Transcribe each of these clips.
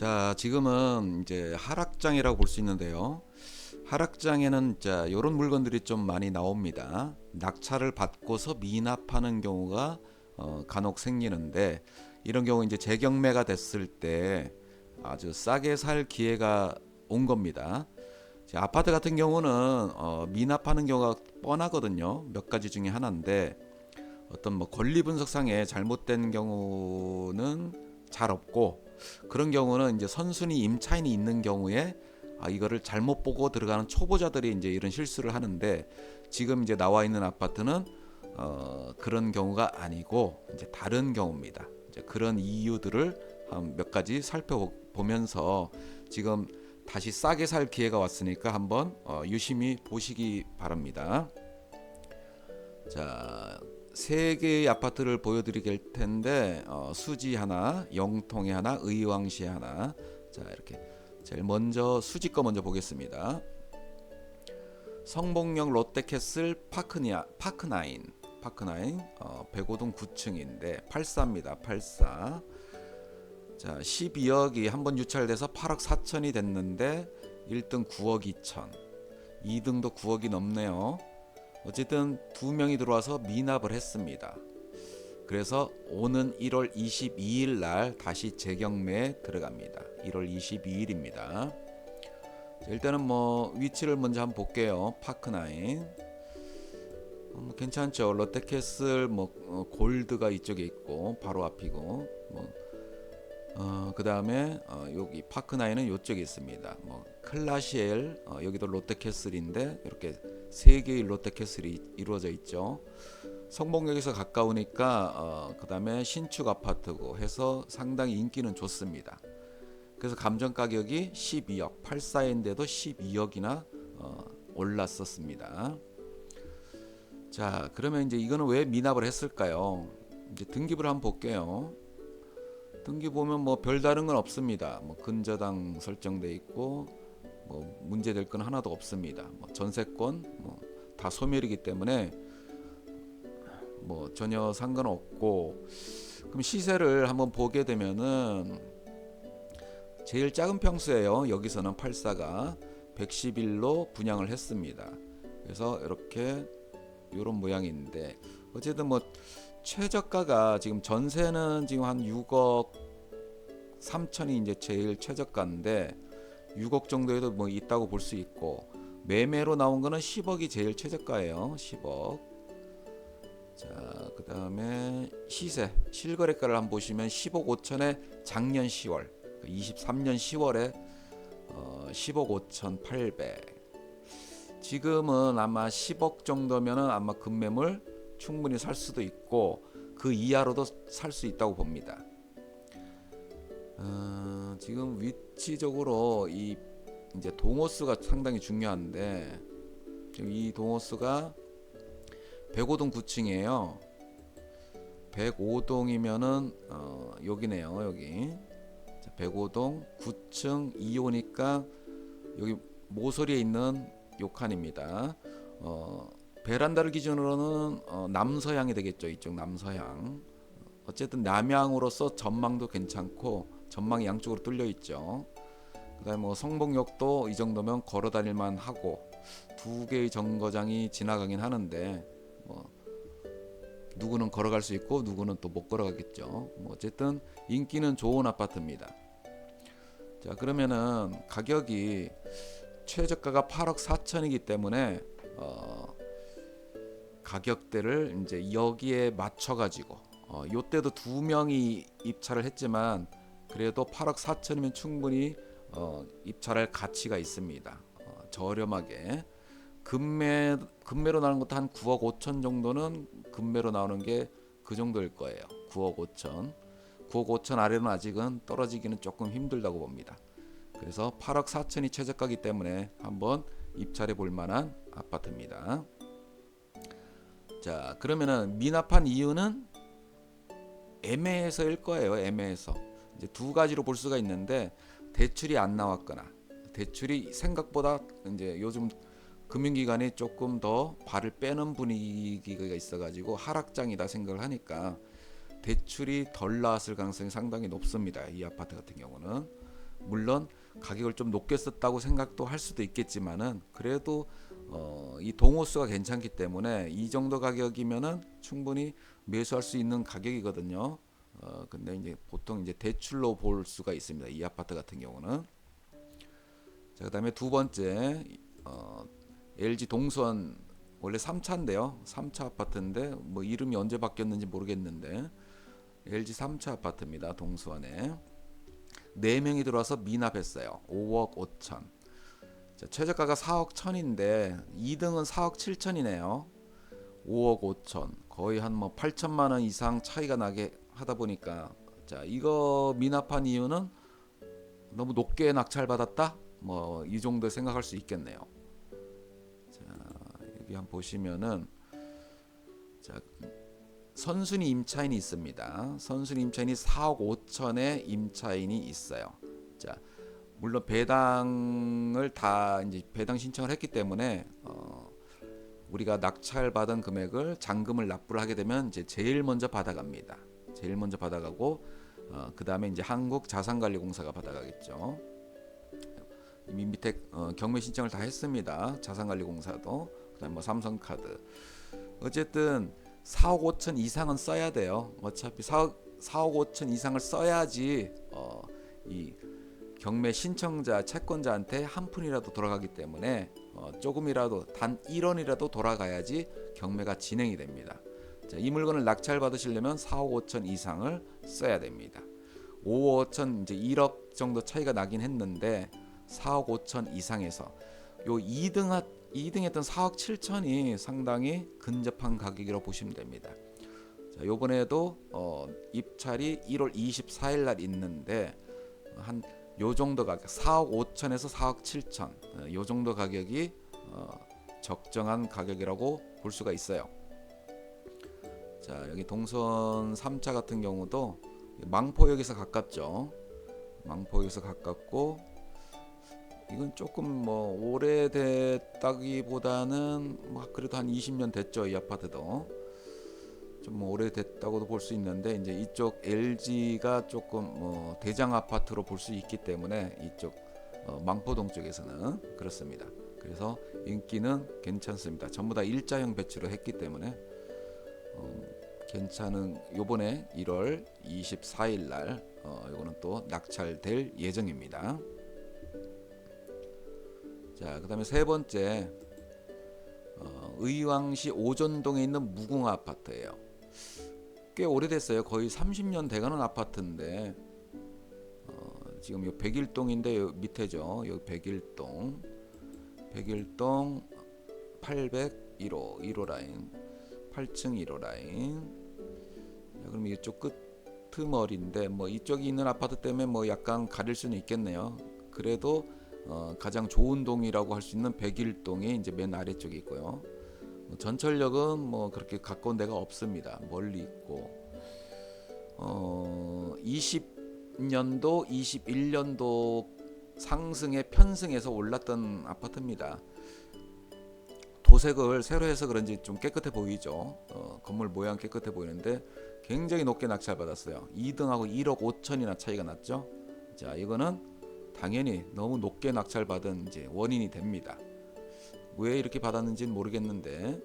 자, 지금은 이제 하락장이라고 볼 수 있는데요. 하락장에는 자, 이런 물건들이 좀 많이 나옵니다. 낙찰을 받고서 미납하는 경우가 어, 간혹 생기는데 이런 경우 이제 재경매가 됐을 때 아주 싸게 살 기회가 온 겁니다. 자, 아파트 같은 경우는 어, 미납하는 경우가 뻔하거든요. 몇 가지 중에 하나인데 어떤 뭐 권리 분석상에 잘못된 경우는 잘 없고 그런 경우는 이제 선순위 임차인이 있는 경우에 아 이거를 잘못 보고 들어가는 초보자들이 이제 이런 실수를 하는데 지금 이제 나와 있는 아파트는 어 그런 경우가 아니고 이제 다른 경우입니다. 이제 그런 이유들을 한 몇 가지 살펴보면서 지금 다시 싸게 살 기회가 왔으니까 한번 어 유심히 보시기 바랍니다. 자, 세 개의 아파트를 보여드릴 텐데 어, 수지 하나, 영통에 하나, 의왕시에 하나. 자, 이렇게 제일 먼저 수지 거 먼저 보겠습니다. 성복역 롯데캐슬 파크니아 파크나인 파크나인 어, 백오동 9층인데 84입니다. 84. 자, 12억이 한 번 유찰돼서 8억 4천이 됐는데 1등 9억 2천, 2등도 9억이 넘네요. 어쨌든 두 명이 들어와서 미납을 했습니다. 그래서 오는 1월 22일 날 다시 재경매에 들어갑니다. 1월 22일입니다. 일단은 뭐 위치를 먼저 한번 볼게요. 파크나인. 어, 뭐 괜찮죠. 롯데캐슬 뭐 어, 골드가 이쪽에 있고 바로 앞이고 뭐 어, 그 다음에 어, 여기 파크나인은 이쪽에 있습니다. 뭐 클라시엘 어, 여기도 롯데캐슬인데 이렇게 세 개의 롯데캐슬이 이루어져 있죠. 성복역에서 가까우니까 어, 그 다음에 신축 아파트고 해서 상당히 인기는 좋습니다. 그래서 감정 가격이 12억, 84인데도 12억이나 어, 올랐었습니다. 자, 그러면 이제 이거는 왜 미납을 했을까요? 이제 등기부를 한번 볼게요. 등기 보면 뭐 별다른 건 없습니다. 뭐 근저당 설정돼 있고 뭐 문제될 건 하나도 없습니다. 뭐 전세권 뭐 다 소멸이기 때문에 뭐 전혀 상관없고 그럼 시세를 한번 보게 되면은 제일 작은 평수예요. 여기서는 84가 111로 분양을 했습니다. 그래서 이렇게 이런 모양인데 어쨌든 뭐 최저가가 지금 전세는 지금 한 6억 3천이 이제 제일 최저가인데 6억 정도에도 뭐 있다고 볼 수 있고 매매로 나온 거는 10억이 제일 최저가예요. 10억. 자, 그다음에 시세 실거래가를 한번 보시면 10억 5천에 작년 10월 23년 10월에 어, 10억 5천 8백. 지금은 아마 10억 정도면은 아마 급매물 충분히 살 수도 있고 그 이하로도 살 수 있다고 봅니다. 어, 지금 위치적으로 이 이제 동호수가 상당히 중요한데 지금 이 동호수가 105동 9층이에요. 105동이면은 어, 여기네요. 여기 105동 9층 2호니까 여기 모서리에 있는 요 칸입니다. 어, 베란다를 기준으로는 어, 남서향이 되겠죠. 이쪽 남서향. 어쨌든 남향으로서 전망도 괜찮고 전망이 양쪽으로 뚫려 있죠. 그다음에 뭐 성복역도 이 정도면 걸어 다닐만 하고 두 개의 정거장이 지나가긴 하는데 뭐 누구는 걸어갈 수 있고 누구는 또 못 걸어가겠죠. 뭐 어쨌든 인기는 좋은 아파트입니다. 자 그러면은 가격이 최저가가 8억 4천이기 때문에 어, 가격대를 이제 여기에 맞춰 가지고 어, 요때도 두 명이 입찰을 했지만 그래도 8억 4천이면 충분히 어, 입찰할 가치가 있습니다. 어, 저렴하게 금매 금매로 나오는 것도 한 9억 5천 정도는 금매로 나오는 게 그 정도일 거예요. 9억 5천. 9억 5천 아래는 아직은 떨어지기는 조금 힘들다고 봅니다. 그래서 8억 4천이 최저가기 때문에 한번 입찰해 볼 만한 아파트입니다. 자, 그러면은 미납한 이유는 애매해서일 거예요. 애매해서. 이제 두 가지로 볼 수가 있는데 대출이 안 나왔거나 대출이 생각보다 이제 요즘 금융기관이 조금 더 발을 빼는 분위기가 있어가지고 하락장이다 생각을 하니까 대출이 덜 나왔을 가능성이 상당히 높습니다. 이 아파트 같은 경우는 물론 가격을 좀 높게 썼다고 생각도 할 수도 있겠지만은 그래도 어, 이 동호수가 괜찮기 때문에 이 정도 가격이면은 충분히 매수할 수 있는 가격이거든요. 어, 근데 이제 보통 이제 대출로 볼 수가 있습니다. 이 아파트 같은 경우는. 자, 그다음에 두 번째 어, LG 동수원 원래 3차인데요. 3차 아파트인데 뭐 이름이 언제 바뀌었는지 모르겠는데 LG 3차 아파트입니다. 동수원에 네 명이 들어와서 미납했어요. 5억 5천. 자, 최저가가 4억 1천인데 2등은 4억 7천이네요. 5억 5천. 거의 한 뭐 8천만 원 이상 차이가 나게 하다 보니까 자, 이거 미납한 이유는 너무 높게 낙찰 받았다? 뭐 이 정도 생각할 수 있겠네요. 자, 여기 한번 보시면은 자, 선순위 임차인이 있습니다. 선순위 임차인이 4억 5천의 임차인이 있어요. 자, 물론 배당을 다 이제 배당 신청을 했기 때문에 어, 우리가 낙찰 받은 금액을 잔금을 납부를 하게 되면 이제 제일 먼저 받아갑니다. 제일 먼저 받아가고 어, 그 다음에 이제 한국자산관리공사가 받아가겠죠. 이미 밑에 어, 경매 신청을 다 했습니다. 자산관리공사도 그다음 뭐 삼성카드 어쨌든 4억 5천 이상은 써야 돼요. 어차피 4억 4억 5천 이상을 써야지 어, 이 경매 신청자 채권자한테 한 푼이라도 돌아가기 때문에 어, 조금이라도 단 1원이라도 돌아가야지 경매가 진행이 됩니다. 자, 이 물건을 낙찰 받으시려면 4억 5천 이상을 써야 됩니다. 5억 5천 이제 1억 정도 차이가 나긴 했는데 4억 5천 이상에서 요 2등 2등 했던 4억 7천이 상당히 근접한 가격이라고 보시면 됩니다. 자, 요번에도 어, 입찰이 1월 24일 날 있는데 한 요 정도 가격 4억 5천에서 4억 7천 어, 요 정도 가격이 어, 적정한 가격이라고 볼 수가 있어요. 자 여기 동선 3차 같은 경우도 망포역에서 가깝죠. 망포역에서 가깝고 이건 조금 뭐 오래됐다기보다는 뭐 그래도 한 20년 됐죠 이 아파트도 좀뭐 오래됐다고도 볼 수 있는데 이제 이쪽 LG가 조금 뭐 대장 아파트로 볼 수 있기 때문에 이쪽 어, 망포동 쪽에서는 그렇습니다. 그래서 인기는 괜찮습니다. 전부 다 일자형 배치로 했기 때문에 어, 괜찮은 요번에 1월 24일 날 어, 요거는 또 낙찰될 예정입니다. 자, 그다음에 세 번째 어, 의왕시 오전동에 있는 무궁 아파트예요. 꽤 오래됐어요. 거의 30년 돼가는 아파트인데 어, 지금 요 백일동인데 요 밑에죠. 여기 백일동, 백일동 801호 1호 라인, 8층 1호 라인. 자, 그럼 이쪽 끝머리인데 뭐 이쪽이 있는 아파트 때문에 뭐 약간 가릴 수는 있겠네요. 그래도 어, 가장 좋은 동이라고 할 수 있는 백일동이 이제 맨 아래쪽에 있고요. 뭐 전철역은 뭐 그렇게 가까운 데가 없습니다. 멀리 있고 어, 20년도, 21년도 상승에 편승해서 올랐던 아파트입니다. 도색을 새로 해서 그런지 좀 깨끗해 보이죠. 어, 건물 모양 깨끗해 보이는데 굉장히 높게 낙찰 받았어요. 2등하고 1억 5천이나 차이가 났죠. 자, 이거는 당연히 너무 높게 낙찰 받은 이제 원인이 됩니다. 왜 이렇게 받았는지는 모르겠는데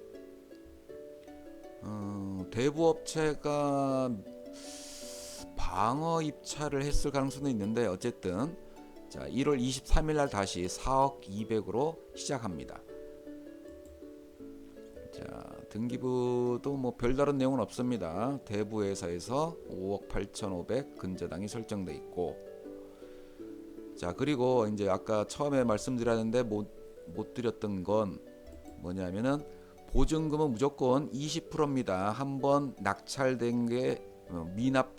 어, 대부업체가 방어 입찰을 했을 가능성도 있는데 어쨌든 자 1월 23일 날 다시 4억 200으로 시작합니다. 자 등기부도 뭐 별다른 내용은 없습니다. 대부회사에서 5억 8,500 근저당이 설정돼 있고 자 그리고 이제 아까 처음에 말씀드렸는데 못, 못 드렸던 건 뭐냐면은 보증금은 무조건 20%입니다. 한번 낙찰된 게 어, 미납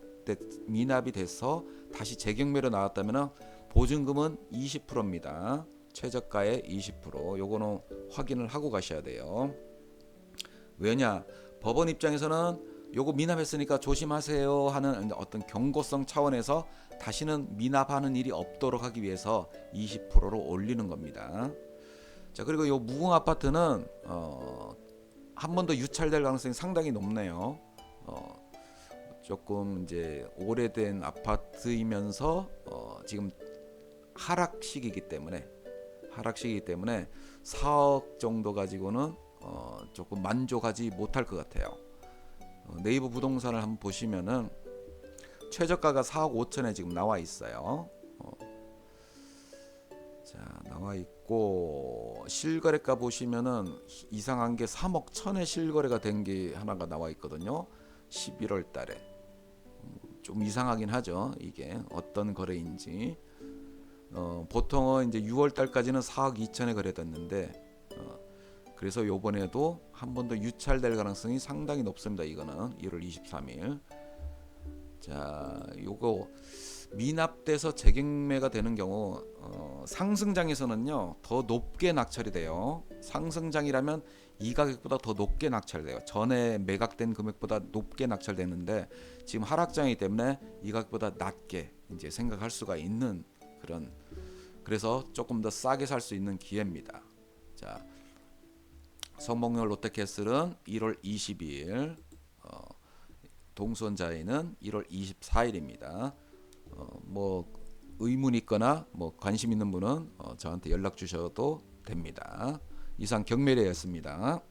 미납이 돼서 다시 재경매로 나왔다면은 보증금은 20%입니다. 최저가의 20%. 요거는 확인을 하고 가셔야 돼요. 왜냐? 법원 입장에서는 요거 미납했으니까 조심하세요 하는 어떤 경고성 차원에서 다시는 미납하는 일이 없도록 하기 위해서 20%로 올리는 겁니다. 자 그리고 요 무궁 아파트는 어, 한 번 더 유찰될 가능성이 상당히 높네요. 어, 조금 이제 오래된 아파트이면서 어, 지금 하락 시기이기 때문에 하락 시기이기 때문에 4억 정도 가지고는 어, 조금 만족하지 못할 것 같아요. 어, 네이버 부동산을 한번 보시면은 최저가가 4억 5천에 지금 나와 있어요. 어. 자 나와 있고 실거래가 보시면은 이상한 게 3억 천에 실거래가 된 게 하나가 나와 있거든요. 11월 달에 음, 좀 이상하긴 하죠. 이게 어떤 거래인지 어, 보통은 이제 6월 달까지는 4억 2천에 거래됐는데 어, 그래서 요번에도 한 번 더 유찰될 가능성이 상당히 높습니다. 이거는 1월 23일. 자, 요거 미납돼서 재경매가 되는 경우 어, 상승장에서는요 더 높게 낙찰이 돼요. 상승장이라면 이 가격보다 더 높게 낙찰돼요. 전에 매각된 금액보다 높게 낙찰되는데 지금 하락장이기 때문에 이 가격보다 낮게 이제 생각할 수가 있는 그런 그래서 조금 더 싸게 살 수 있는 기회입니다. 자, 성목열 롯데캐슬은 1월 22일, 어, 동선자에는 1월 24일입니다. 어, 뭐 의문 있거나 뭐 관심 있는 분은 어, 저한테 연락 주셔도 됩니다. 이상 경매례였습니다.